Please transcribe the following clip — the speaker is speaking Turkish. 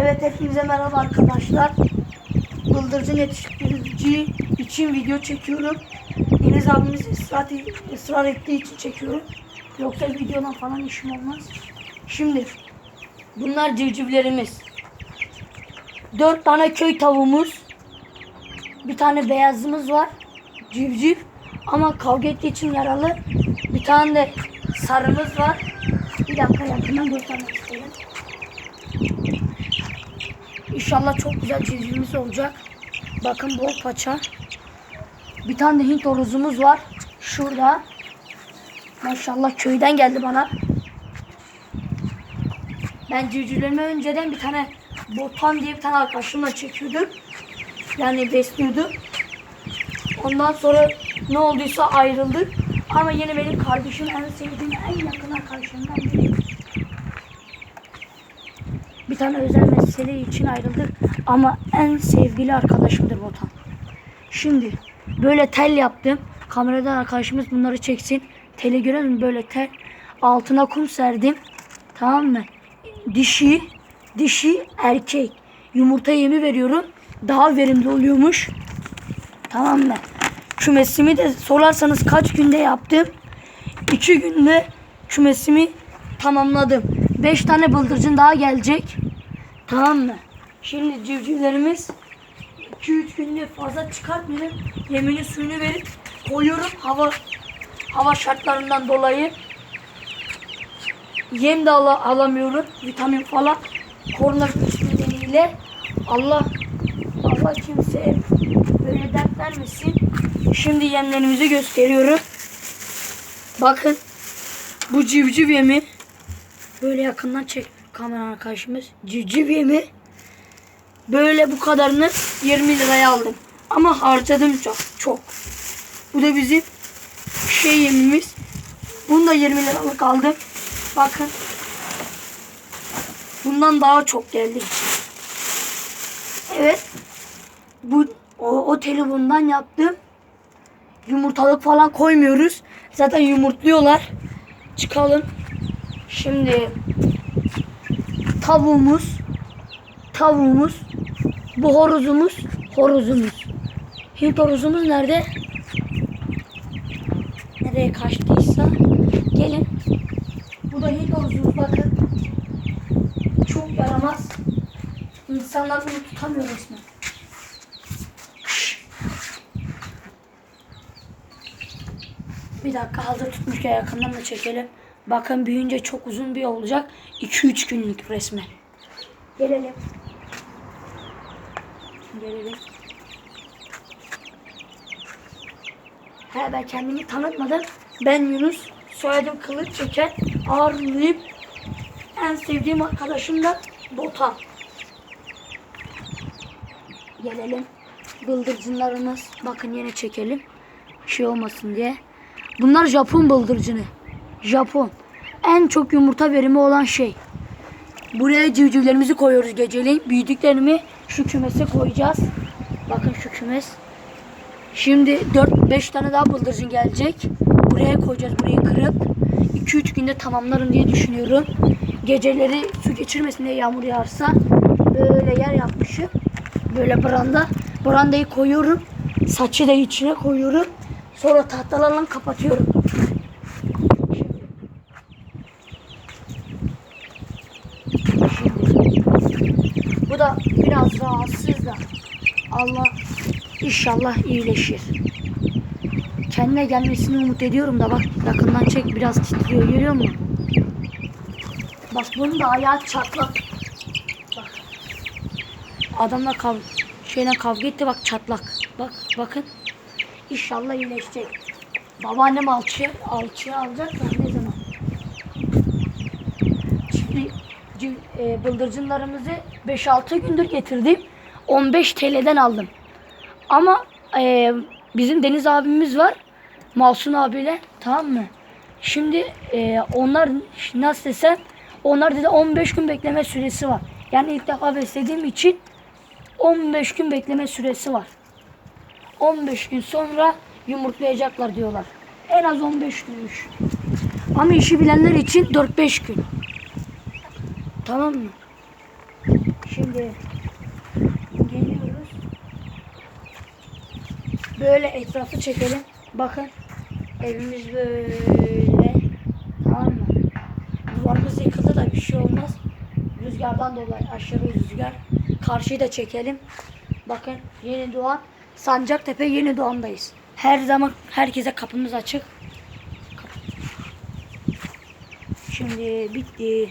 Evet hepinize merhaba arkadaşlar. Bıldırcın yetiştirici için video çekiyorum. Deniz abimiz ısrar, ısrar ettiği için çekiyorum. Yoksa videodan falan işim olmaz. Şimdi bunlar civcivlerimiz. Dört tane köy tavuğumuz. Bir tane beyazımız var. Civciv. Ama kavga ettiği için yaralı. Bir tane de sarımız var. Bir dakika yakından göstermek istedim. İnşallah çok güzel civcivimiz olacak. Bakın bol paça. Bir tane de Hint horozumuz var. Şurada. Maşallah köyden geldi bana. Ben civcivlerimi önceden bir tane Botan diye bir tane arkadaşımla çekiyordum. Yani besliyordum. Ondan sonra ne olduysa ayrıldık. Ama yine benim kardeşim en sevdiğim en yakın arkadaşlarımdan biri. Bir tane özel mesele için ayrıldık. Ama en sevgili arkadaşımdır Botan. Şimdi böyle tel yaptım. Kameradan arkadaşımız bunları çeksin. Teli görelim böyle tel. Altına kum serdim. Tamam mı? Dişi, dişi erkek. Yumurta yemi veriyorum. Daha verimli oluyormuş. Tamam mı? Kümesimi de sorarsanız kaç günde yaptım? İki günde kümesimi tamamladım. Beş tane bıldırcın daha gelecek. Tamam mı? Şimdi civcivlerimiz 2-3 günde fazla çıkartmıyorum. Yemini suyunu verip koyuyorum hava hava şartlarından dolayı. Yem de ala- alamıyorum. Vitamin falan. Koronavirüs nedeniyle Allah Allah kimseye böyle dert vermesin. Şimdi yemlerimizi gösteriyorum. Bakın. Bu civciv yemi. Böyle yakından çek kamera arkadaşımız. Civciv yemi. Böyle bu kadarını 20 liraya aldım. Ama harcadım çok. Çok. Bu da bizim şey yemimiz. Bunu da 20 liralık aldım. Bakın. Bundan daha çok geldi. Evet. Bu o, o teli bundan yaptım. Yumurtalık falan koymuyoruz. Zaten yumurtluyorlar. Çıkalım. Şimdi tavuğumuz tavuğumuz bu horozumuz horozumuz. Hint horozumuz nerede? Nereye kaçtıysa gelin. Bu da Hint horozumuz bakın. Çok yaramaz. İnsanlar bunu tutamıyor resmen. Bir dakika hazır tutmuşken yakından da çekelim. Bakın büyüyünce çok uzun bir olacak. 2-3 günlük resmen. Gelelim. Gelelim. He ben kendimi tanıtmadım. Ben Yunus. Soyadım Kılıç Çeken. Ağrılıyım. En sevdiğim arkadaşım da Botan. Gelelim. Bıldırcınlarımız. Bakın yine çekelim. Şey olmasın diye. Bunlar Japon bıldırcını. Japon. En çok yumurta verimi olan şey. Buraya civcivlerimizi koyuyoruz geceleyin. Büyüdüklerimi şu kümese koyacağız. Bakın şu kümes. Şimdi 4-5 tane daha bıldırcın gelecek. Buraya koyacağız burayı kırıp. 2-3 günde tamamlarım diye düşünüyorum. Geceleri su geçirmesin diye yağmur yağarsa böyle yer yapmışım. Böyle branda. Brandayı koyuyorum. Saçı da içine koyuyorum. Sonra tahtalarla kapatıyorum. Bu da biraz rahatsız da Allah inşallah iyileşir. Kendine gelmesini umut ediyorum da bak yakından çek biraz titriyor görüyor musun? Bak bunun da ayağı çatlak. Bak. Adamla kav şeyle kavga etti bak çatlak. Bak bakın. İnşallah iyileşecek. Babaannem alçıya, alçıya alacak da ne zaman? Şimdi civ- e, bıldırcınlarımızı 5-6 gündür getirdim. 15 TL'den aldım. Ama e, bizim Deniz abimiz var. Masum abiyle tamam mı? Şimdi e, onlar nasıl desem onlar dedi 15 gün bekleme süresi var. Yani ilk defa beslediğim için 15 gün bekleme süresi var. 15 gün sonra yumurtlayacaklar diyorlar. En az 15 günmüş. Ama işi bilenler için 4-5 gün. Tamam mı? Şimdi geliyoruz. Böyle etrafı çekelim. Bakın evimiz böyle. Tamam mı? Duvarımız yıkıldı da bir şey olmaz. Rüzgardan dolayı aşırı rüzgar. Karşıyı da çekelim. Bakın Yeni Doğan. Sancaktepe Yeni Doğan'dayız. Her zaman herkese kapımız açık. Şimdi bitti.